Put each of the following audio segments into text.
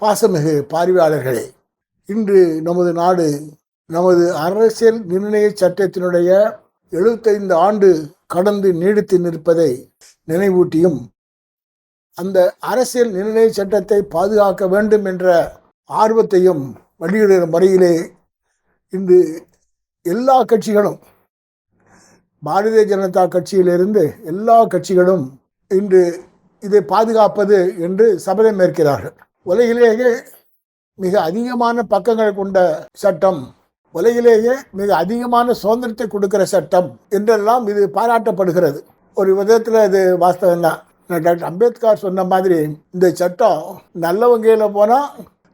பாசமிகு பார்வையாளர்களே இன்று நமது நாடு நமது அரசியல் நிர்ணய சட்டத்தினுடைய எழுபத்தைந்து ஆண்டு கடந்து நீடித்து நிற்பதை நினைவூட்டியும் அந்த அரசியல் நிர்ணய சட்டத்தை பாதுகாக்க வேண்டும் என்ற ஆர்வத்தையும் வெளியிடுகிற முறையிலே இன்று எல்லா கட்சிகளும் பாரதிய ஜனதா கட்சியிலிருந்து எல்லா கட்சிகளும் இன்று இதை பாதுகாப்பது என்று சபதம் ஏற்கிறார்கள். உலகிலேயே மிக அதிகமான பக்கங்கள் கொண்ட சட்டம் உலகிலேயே மிக அதிகமான சுதந்திரத்தை கொடுக்கிற சட்டம் என்றெல்லாம் இது பாராட்டப்படுகிறது. ஒரு விதத்தில் இது வாஸ்தவம் தான் டாக்டர் அம்பேத்கர் சொன்ன மாதிரி இந்த சட்டம் நல்லவங்க கையில் போனால்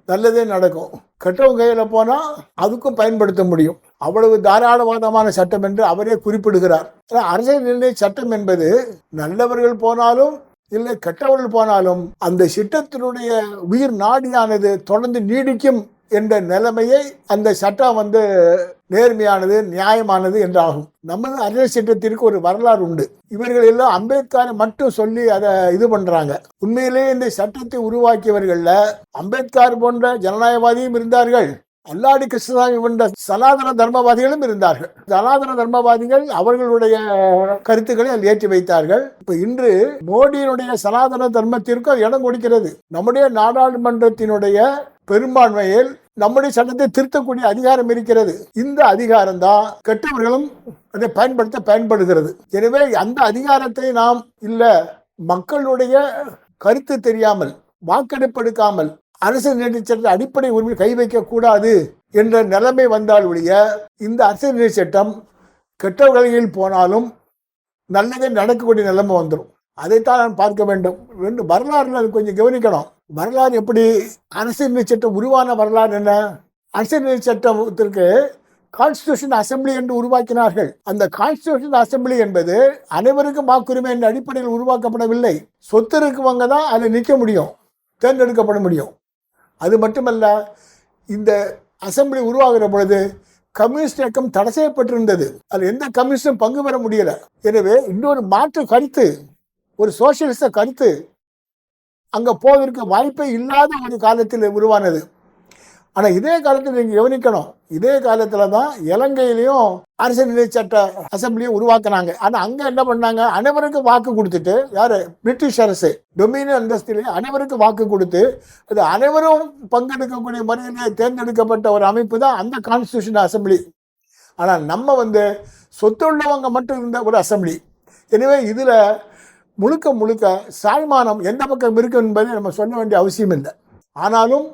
நல்லதே நடக்கும். கெட்டவங்க கையில் போனால் அதுக்கும் பயன்படுத்த முடியும். அவ்வளவு தாராளவாதமான சட்டம் என்று அவரே குறிப்பிடுகிறார். அரசியல் நிர்ணய சட்டம் என்பது நல்லவர்கள் போனாலும் இல்லை கெட்டவர்கள் போனாலும் அந்த சிட்டத்தினுடைய உயிர் நாடியானது தொடர்ந்து நீடிக்கும் என்ற நிலைமையை அந்த சட்டம் வந்து நேர்மையானது நியாயமானது என்றாகும். நமது அரசியல் சட்டத்திற்கு ஒரு வரலாறு உண்டு. இவர்கள் எல்லாம் அம்பேத்கரை மட்டும் சொல்லி அதை இது பண்றாங்க. உண்மையிலேயே இந்த சட்டத்தை உருவாக்கியவர்கள்ல அம்பேத்கர் போன்ற ஜனநாயகவாதியும் இருந்தார்கள். அல்லாடி கிருஷ்ணசாமி போன்ற சனாதன தர்மவாதிகளும் இருந்தார்கள். சனாதன தர்மவாதிகள் அவர்களுடைய கருத்துக்களை அதில் ஏற்றி வைத்தார்கள். இப்ப இன்று மோடியினுடைய சனாதன தர்மத்திற்கு அது இடம் கொடுக்கிறது. நம்முடைய நாடாளுமன்றத்தினுடைய பெரும்பான்மையில் நம்முடைய சட்டத்தை திருத்தக்கூடிய அதிகாரம் இருக்கிறது. இந்த அதிகாரம் தான் கெட்டவர்களும் அதை பயன்படுத்த பயன்படுகிறது. எனவே அந்த அதிகாரத்தை நாம் இல்ல மக்களுடைய கருத்து தெரியாமல் வாக்கெடுப்பு அரசியல் அரசு அடிப்படை உரிமை கை வைக்கக்கூடாது என்ற நிலைமை வந்தால் ஒழிய இந்த அரசு சட்டம் வகையில் போனாலும் நல்லதே நடக்கக்கூடிய நிலைமை வந்துடும் அதைத்தான் நான் பார்க்க வேண்டும். ரெண்டு வரலாறுல அது கொஞ்சம் கவனிக்கணும். வரலாறு எப்படி அரசியல் சட்டம் உருவான வரலாறு என்ன? அரசியல் சட்டத்திற்கு கான்ஸ்டியூஷன் அசெம்பிளி என்று உருவாக்கினார்கள். அந்த கான்ஸ்டியூஷன் அசெம்பிளி என்பது அனைவருக்கும் வாக்குரிமை என்ற அடிப்படையில் உருவாக்கப்படவில்லை. சொத்து இருக்கவங்க தான் அதில் நிற்க முடியும். தேர்ந்தெடுக்கப்பட முடியும். அது மட்டுமல்ல இந்த அசம்பிளி உருவாகிற பொழுது கம்யூனிஸ்ட் இயக்கம் தடை செய்யப்பட்டிருந்தது. அதில் எந்த கம்யூனிஸ்டும் பங்கு பெற முடியல. எனவே இன்னொரு மாற்று கருத்து ஒரு சோசியலிச கருத்து அங்கே போவதற்கு வாய்ப்பே இல்லாத ஒரு காலத்தில் உருவானது. ஆனால் இதே காலத்தில் நீங்கள் கவனிக்கணும். இதே காலத்தில் தான் இலங்கையிலையும் அரசியல் நிலை சட்ட அசம்பிளியும் உருவாக்குனாங்க. ஆனால் அங்கே என்ன பண்ணாங்க? அனைவருக்கும் வாக்கு கொடுத்துட்டு யார்? பிரிட்டிஷ் அரசு. டொமினியன் அந்தஸ்திலே அனைவருக்கும் வாக்கு கொடுத்து அது அனைவரும் பங்கெடுக்கக்கூடிய முறையிலே தேர்ந்தெடுக்கப்பட்ட ஒரு அமைப்பு தான் அந்த கான்ஸ்டியூஷன் அசம்பிளி ஆனால் நம்ம வந்து சொத்துள்ளவங்க மட்டும் இருந்த ஒரு அசம்பிளி எனவே இதில் முழுக்க முழுக்க சாய்மானம் எந்த பக்கம் இருக்கு என்பதை நம்ம சொல்ல வேண்டிய அவசியம் இல்லை ஆனாலும்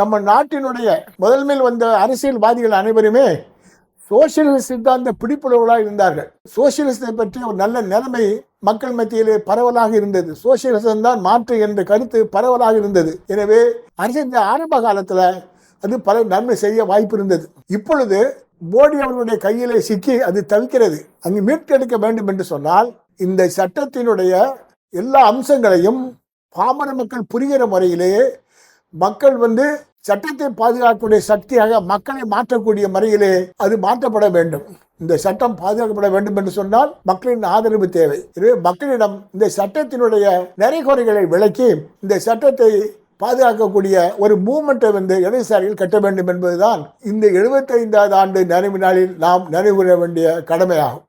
நம்ம நாட்டினுடைய முதன்மையில் வந்த அரசியல்வாதிகள் அனைவருமே சோசியலிச சித்தாந்த பிடிப்புள்ளவர்களாக இருந்தார்கள். சோசியலிசத்தை பற்றி ஒரு நல்ல நிலைமை மக்கள் மத்தியிலே பரவலாக இருந்தது. சோசியலிசம் தான் மாற்று என்ற கருத்து பரவலாக இருந்தது. எனவே அரசியல் ஆரம்ப காலத்தில் அது பல நன்மை செய்ய வாய்ப்பு இருந்தது. இப்பொழுது மோடி அவர்களுடைய கையிலே சிக்கி அது தவிக்கிறது. அங்கு மீட்டெடுக்க வேண்டும் என்று சொன்னால் இந்த சட்டத்தினுடைய எல்லா அம்சங்களையும் பாமர மக்கள் புரிகிற முறையிலேயே மக்கள் வந்து சட்டத்தை பாதுகாக்கக்கூடிய சக்தியாக மக்களை மாற்றக்கூடிய முறையிலே அது மாற்றப்பட வேண்டும். இந்த சட்டம் பாதுகாக்கப்பட வேண்டும் என்று சொன்னால் மக்களின் ஆதரவு தேவை. எனவே மக்களிடம் இந்த சட்டத்தினுடைய நிறைகுறைகளை விளக்கி இந்த சட்டத்தை பாதுகாக்கக்கூடிய ஒரு மூமெண்ட்டை வந்து இடதுசாரிகள் கட்ட வேண்டும் என்பதுதான் இந்த எழுபத்தைந்தாவது ஆண்டு நினைவு நாளில் நாம் நிறைவுற வேண்டிய கடமையாகும்.